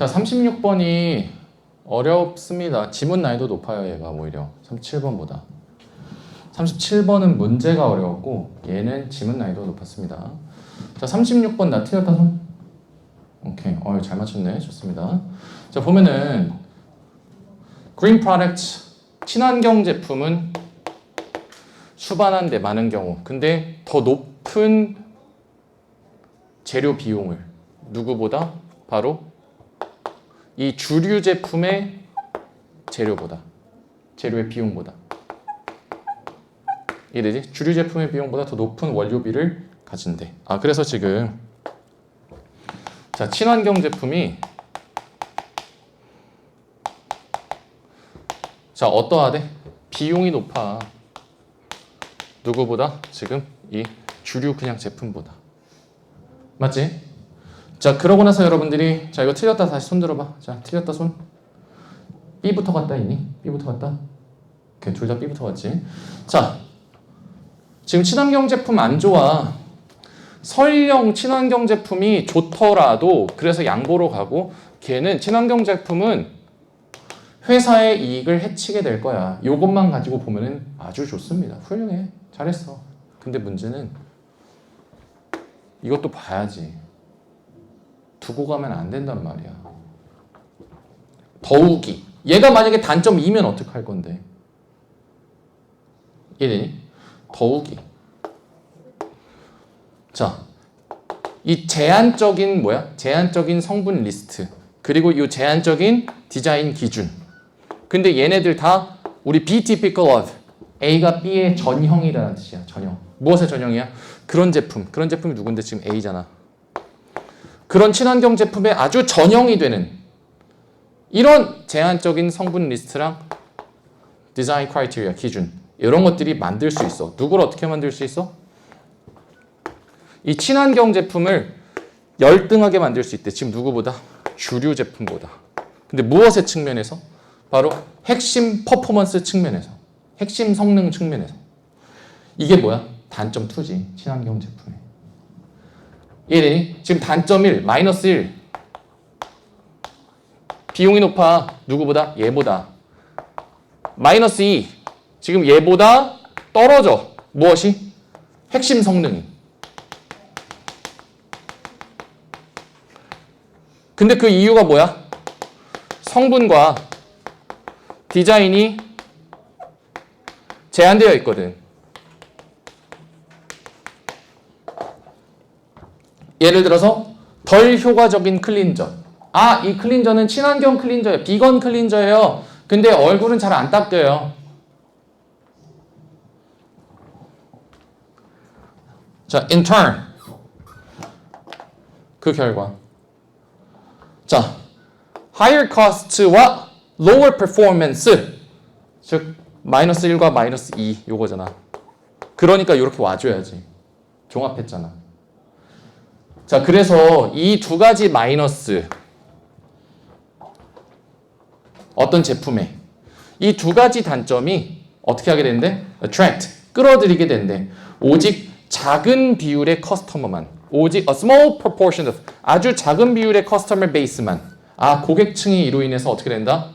자, 36번이 어렵습니다. 지문 난이도 높아요, 얘가 오히려. 37번보다. 37번은 문제가 어려웠고 얘는 지문 난이도 높았습니다. 자, 36번 나 틀렸다 손. 오케이. 어, 잘 맞췄네. 좋습니다. 자, 보면은 green product 친환경 제품은 수반한데 많은 경우. 근데 더 높은 재료 비용을 누구보다 바로 이 주류 제품의 재료보다 재료의 비용보다 이해되지? 주류 제품의 비용보다 더 높은 원료비를 가진대. 아 그래서 지금 자 친환경 제품이 자 어떠하대? 비용이 높아. 누구보다 지금 이 주류 그냥 제품보다 맞지? 자 그러고 나서 여러분들이 자 이거 틀렸다. 다시 손 들어봐. 자 틀렸다 손. B부터 갔다 있니? B부터 갔다? 오케이 둘 다 B부터 갔지. 자 지금 친환경 제품 안 좋아. 설령 친환경 제품이 좋더라도 그래서 양보로 가고 걔는 친환경 제품은 회사의 이익을 해치게 될 거야. 요것만 가지고 보면은 아주 좋습니다. 훌륭해. 잘했어. 근데 문제는 이것도 봐야지 두고 가면 안 된단 말이야. 더욱이 얘가 만약에 단점 2면 어떡할 건데? 이해되니? 더욱이 자, 이 제한적인 뭐야? 제한적인 성분 리스트 그리고 이 제한적인 디자인 기준. 근데 얘네들 다 우리 B typical of A가 B의 전형이라는 뜻이야. 전형. 무엇의 전형이야? 그런 제품. 그런 제품이 누군데 지금 A잖아. 그런 친환경 제품의 아주 전형이 되는 이런 제한적인 성분 리스트랑 디자인 크라이테리아 기준 이런 것들이 만들 수 있어. 누구를 어떻게 만들 수 있어? 이 친환경 제품을 열등하게 만들 수 있대. 지금 누구보다? 주류 제품보다. 근데 무엇의 측면에서? 바로 핵심 퍼포먼스 측면에서. 핵심 성능 측면에서. 이게 뭐야? 단점 2지. 친환경 제품 의. 이해되니? 지금 단점 1, 마이너스 1. 비용이 높아. 누구보다? 얘보다. 마이너스 2. 지금 얘보다 떨어져. 무엇이? 핵심 성능이. 근데 그 이유가 뭐야? 성분과 디자인이 제한되어 있거든. 예를 들어서 덜 효과적인 클린저. 아, 이 클린저는 친환경 클린저예요. 비건 클린저예요. 근데 얼굴은 잘 안 닦여요. 자, in turn. 그 결과. 자, higher cost와 lower performance. 즉, 마이너스 1과 마이너스 2 요거잖아. 그러니까 이렇게 와줘야지. 종합했잖아. 자, 그래서 이 두 가지 마이너스 어떤 제품에 이 두 가지 단점이 어떻게 하게 된대? attract 끌어들이게 된대. 오직 작은 비율의 커스터머만 오직 a small proportion of 아주 작은 비율의 커스터머 베이스만 아 고객층이 이로 인해서 어떻게 된다?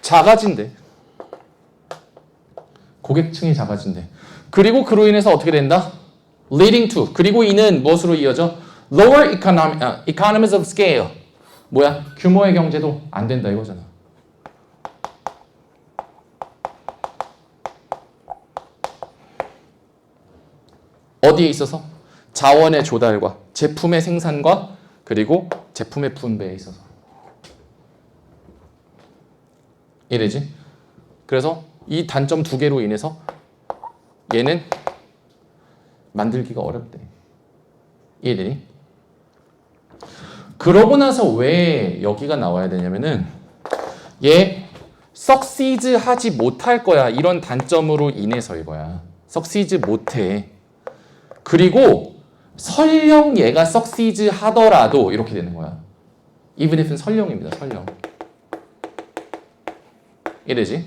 작아진대. 고객층이 작아진대. 그리고 그로 인해서 어떻게 된다? Leading to 그리고 이는 무엇으로 이어져? lower economy, 아, economies of scale 뭐야? 규모의 경제도 안 된다 이거잖아. 어디에 있어서? 자원의 조달과 제품의 생산과 그리고 제품의 분배에 있어서 이래지? 그래서 이 단점 두 개로 인해서 얘는 만들기가 어렵대. 이해되니? 그러고 나서 왜 여기가 나와야 되냐면은 얘 석시즈 하지 못할 거야. 이런 단점으로 인해서 이거야. 석시즈 못해. 그리고 설령 얘가 석시즈 하더라도 이렇게 되는 거야. even if는 설령입니다. 설령. 이래지?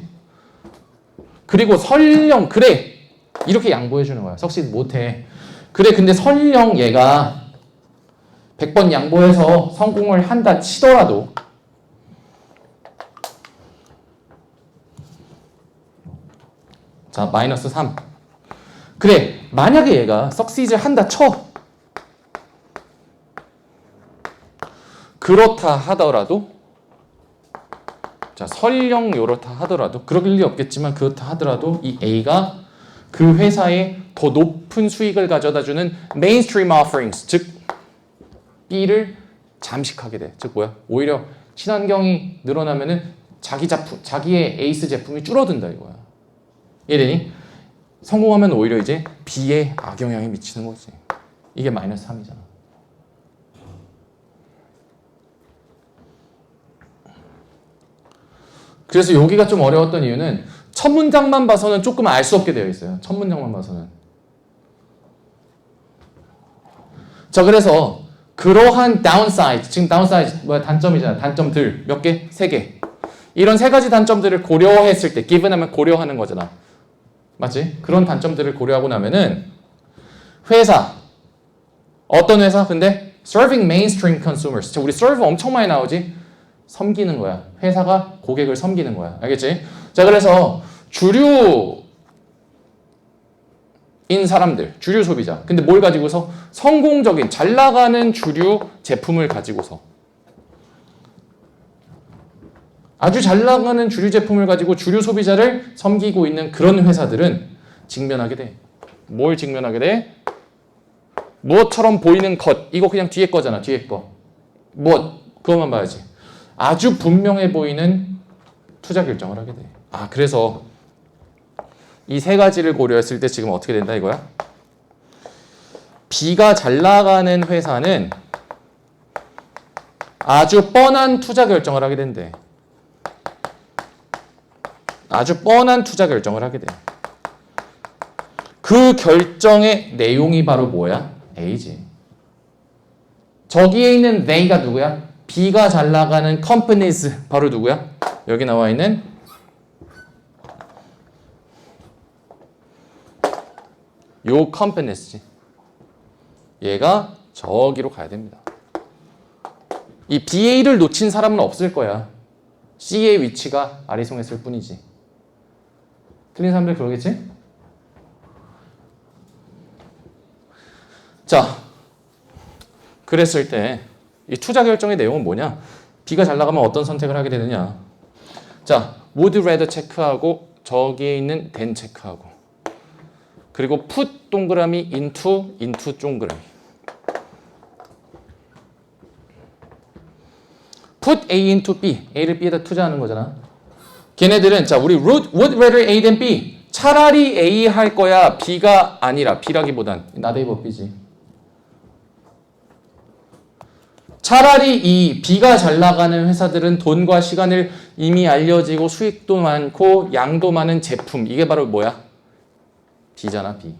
그리고 설령 그래 이렇게 양보해 주는 거야. 석시즈 못해. 그래 근데 설령 얘가 100번 양보해서 성공을 한다 치더라도 자 마이너스 3 그래 만약에 얘가 석시즈 한다 쳐 그렇다 하더라도 자 설령 요렇다 하더라도 그럴 리 없겠지만 그렇다 하더라도 이 A가 그 회사에 더 높은 수익을 가져다주는 메인스트림 offerings 즉 B를 잠식하게 돼. 즉 뭐야? 오히려 친환경이 늘어나면은 자기 작품, 자기의 에이스 제품이 줄어든다 이거야. 이해되니? 성공하면 오히려 이제 B에 악영향이 미치는 거지. 이게 마이너스 3이잖아. 그래서 여기가 좀 어려웠던 이유는 첫 문장만 봐서는 조금 알 수 없게 되어 있어요. 첫 문장만 봐서는. 자, 그래서 그러한 다운사이드, 지금 다운사이드 뭐야 단점이잖아. 단점들 몇 개? 세 개. 이런 세 가지 단점들을 고려했을 때 given 하면 고려하는 거잖아. 맞지? 그런 단점들을 고려하고 나면은 회사 어떤 회사? 근데 serving mainstream consumers. 자, 우리 serve 엄청 많이 나오지? 섬기는 거야. 회사가 고객을 섬기는 거야. 알겠지? 자, 그래서 주류인 사람들, 주류 소비자. 근데 뭘 가지고서? 성공적인, 잘 나가는 주류 제품을 가지고서. 아주 잘 나가는 주류 제품을 가지고 주류 소비자를 섬기고 있는 그런 회사들은 직면하게 돼. 뭘 직면하게 돼? 무엇처럼 보이는 것. 이거 그냥 뒤에 거잖아, 뒤에 거. 무엇? 그것만 봐야지. 아주 분명해 보이는 투자 결정을 하게 돼. 아, 그래서 이 세 가지를 고려했을 때 지금 어떻게 된다 이거야? B가 잘 나가는 회사는 아주 뻔한 투자 결정을 하게 된대. 아주 뻔한 투자 결정을 하게 돼. 그 결정의 내용이 바로 뭐야? A지. 저기에 있는 they가 누구야? B가 잘 나가는 companies 바로 누구야? 여기 나와 있는 요 companies지. 얘가 저기로 가야 됩니다. 이 BA를 놓친 사람은 없을 거야. C의 위치가 아리송했을 뿐이지. 틀린 사람들 그러겠지? 자, 그랬을 때 이 투자 결정의 내용은 뭐냐? B가 잘 나가면 어떤 선택을 하게 되느냐? 자, would rather 체크하고 저기에 있는 than 체크하고 그리고 put 동그라미 into into 동그라미 put A into B A를 B에다 투자하는 거잖아. 걔네들은 자 우리 would, would rather A than B 차라리 A 할 거야 B가 아니라 B라기보단 나데이버 B지. 차라리 이 B가 잘 나가는 회사들은 돈과 시간을 이미 알려지고 수익도 많고 양도 많은 제품 이게 바로 뭐야? B잖아 B.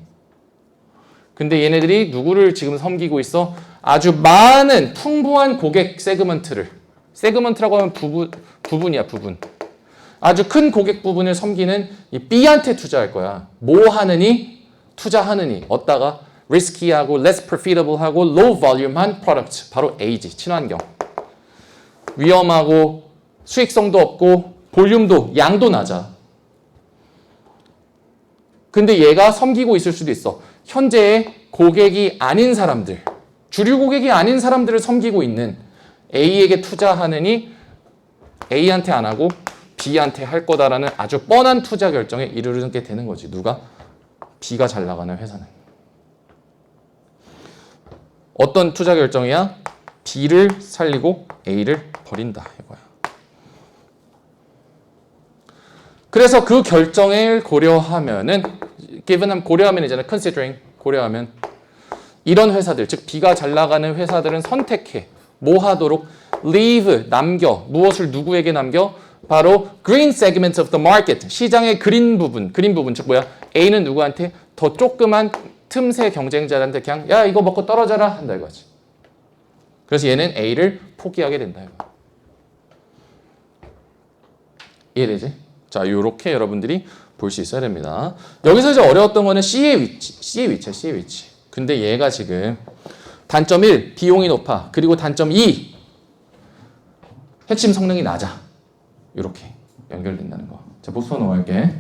근데 얘네들이 누구를 지금 섬기고 있어? 아주 많은 풍부한 고객 세그먼트를 세그먼트라고 하면 부분 부분이야 부분. 아주 큰 고객 부분을 섬기는 이 B한테 투자할 거야. 뭐 하느니? 투자하느니. 얻다가 리스키하고 less profitable하고 low volume한 product 바로 A지 친환경. 위험하고 수익성도 없고 볼륨도 양도 낮아. 근데 얘가 섬기고 있을 수도 있어. 현재의 고객이 아닌 사람들 주류 고객이 아닌 사람들을 섬기고 있는 A에게 투자하느니 A한테 안 하고 B한테 할 거다라는 아주 뻔한 투자 결정에 이르게 되는 거지. 누가? B가 잘 나가는 회사는 어떤 투자 결정이야? B를 살리고 A를 버린다 이거야. 그래서 그 결정을 고려하면은 given 고려하면 이제는 considering 고려하면. 이런 회사들 즉 B가 잘 나가는 회사들은 선택해. 뭐 하도록 leave 남겨. 무엇을 누구에게 남겨? 바로 green segment of the market. 시장의 그린 부분. 그린 부분 즉 뭐야? A는 누구한테 더 조그만 틈새 경쟁자한테 그냥 야 이거 먹고 떨어져라 한다 이거지. 그래서 얘는 A를 포기하게 된다 이거. 이해되지? 자, 이렇게 여러분들이 볼 수 있어야 됩니다. 여기서 이제 어려웠던 거는 C의 위치, C의 위치야, C의 위치. 근데 얘가 지금 단점 1, 비용이 높아. 그리고 단점 2, 핵심 성능이 낮아. 이렇게 연결된다는 거. 자, 복수로 넘어갈게.